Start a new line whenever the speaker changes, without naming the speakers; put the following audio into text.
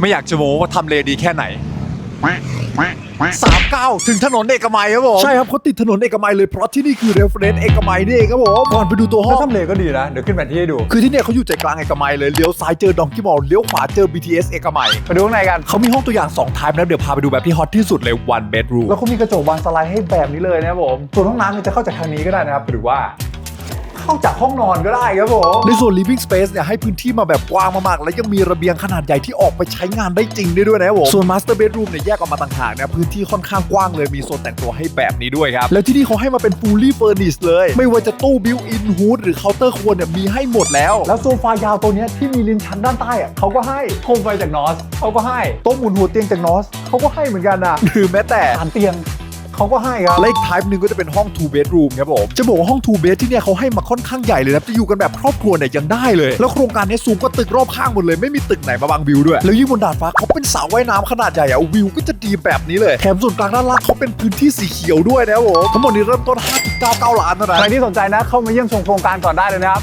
ไม่อยากจะโม้ว่าทำเลดีแค่ไหน39ถึงถนนเอกมัยครับผมใช่ครับเขาติดถนนเอกมัยเลยเพราะที่นี่คือ reference เอกมัยนี่เองครับผมก่อนไปดูตัวห้
ถ้า
อง
ทำเลก็ดีนะ เดี๋ยวขึ้นแผนที่ให้ดู
คือที่เนี่ยเขาอยู่ใจกลางเอกมัยเลย เลี้ยวซ้ายเจอดองกี้มอลเลี้ยวขวาเจอ BTS เอกมัย
ไปดูข้างในกัน
เขามีห้องตัวอย่าง2 type นะเดี๋ยวพาไปดูแบบที่ฮอตที่สุดเลย one bedroom
แล้วเขามีกระจกบานสไลด์ให้แบบนี้เลยนะครับผม ส่วนห้องน้ำเนี่ยจะเข้าจากทางนี้ก็ได้นะครับหรือว่า เข้าจากห้องนอนก็ได้ครับผม
ในส่วน living space เนี่ยให้พื้นที่มาแบบกว้างมากๆ และยังมีระเบียงขนาดใหญ่ที่ออกไปใช้งานได้จริงได้ด้วยนะครับผมส่วน master bedroom เนี่ยแยกออกมาต่างหากนะพื้นที่ค่อนข้างกว้างเลยมีโซนแต่งตัวให้แบบนี้ด้วยครับ แล้วที่นี่เขาให้มาเป็น fully furnished เลย ไม่ว่าจะตู้ built in hood หรือเคาน์เตอร์ครัวเนี่ยมีให้หมดแล้ว
แล้วโซฟายาวตัวเนี้ยที่มีลิ้นชักด้านใต้อะเขาก็ให้โคมไฟจากนอสเขาก็ให้โต๊ะหมุนหัวเตียงจากนอสเขาก็ให้เหมือนกันนะ
หรือแม้แต่
ฐานเตียง เขาก็ให้ครับ
และอีก type หนึ่งก็จะเป็นห้อง two bedroom ครับผมจะบอกว่าห้อง two bed ที่เนี่ยเขาให้มาค่อนข้างใหญ่เลยนะจะอยู่กันแบบครอบครัวเนี่ยยังได้เลย แล้วโครงการนี้สูงกว่าตึกรอบข้างหมดเลยไม่มีตึกไหนมาบังวิวด้วย แล้วยิ่งบนดาดฟ้าเขาเป็นสระว่ายน้ำขนาดใหญ่อะวิวก็จะดีแบบนี้เลยแถมส่วนกลางด้านล่างเขาเป็นพื้นที่สีเขียวด้วยนะครับผมทั้งหมดนี้เริ่มต้น5.99ล้านเท่านั้น
ใครที่สนใจนะเข้ามาเยี่ยมชมโครงการก่อนได้เลยนะครับ